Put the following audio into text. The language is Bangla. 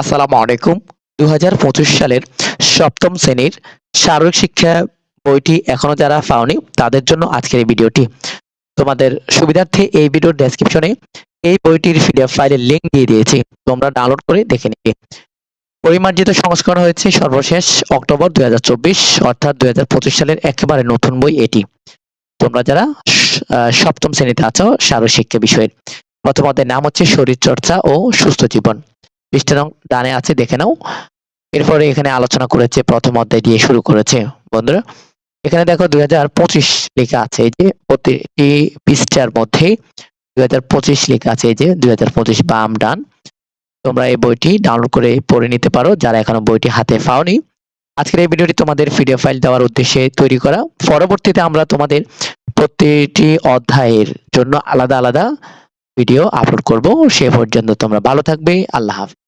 আসসালামু আলাইকুম। দু হাজার পঁচিশ সালের সপ্তম শ্রেণির শারীরিক শিক্ষা বইটি এখনও যারা পাওনি, তাদের জন্য আজকের এই ভিডিওটি। তোমাদের সুবিধার্থে এই ভিডিওর ডেসক্রিপশনে এই বইটির পিডিএফ ফাইলের লিংক দিয়ে দিয়েছি, তোমরা ডাউনলোড করে দেখে নিবে। পরিমার্জিত সংস্করণ হয়েছে সর্বশেষ অক্টোবর দুই হাজার চব্বিশ, অর্থাৎ দু হাজার পঁচিশ সালের একেবারে নতুন বই এটি। তোমরা যারা সপ্তম শ্রেণীতে আছো শারীরিক শিক্ষা বিষয়ের প্রথম নাম হচ্ছে শরীর চর্চা ও সুস্থ জীবন। পৃষ্ঠা ডানে আছে, দেখে নাও। এরপরে এখানে আলোচনা করেছে, প্রথম অধ্যায় দিয়ে শুরু করেছে, বন্ধুরা। এখানে দেখো দুই হাজার পঁচিশ লেখা আছে, এই যে প্রতিটি পৃষ্ঠার মধ্যে দুই হাজার পঁচিশ লেখা আছে, এই যে দুই হাজার পঁচিশ বাম ডান। তোমরা এই বইটি ডাউনলোড করে পড়ে নিতে পারো, যারা এখনও বইটি হাতে পাওনি। আজকের এই ভিডিওটি তোমাদের পিডিএফ ফাইল দেওয়ার উদ্দেশ্যে তৈরি করা। পরবর্তীতে আমরা তোমাদের প্রতিটি অধ্যায়ের জন্য আলাদা আলাদা ভিডিও আপলোড করব। সে পর্যন্ত তোমরা ভালো থাকবে। আল্লাহ হাফিজ।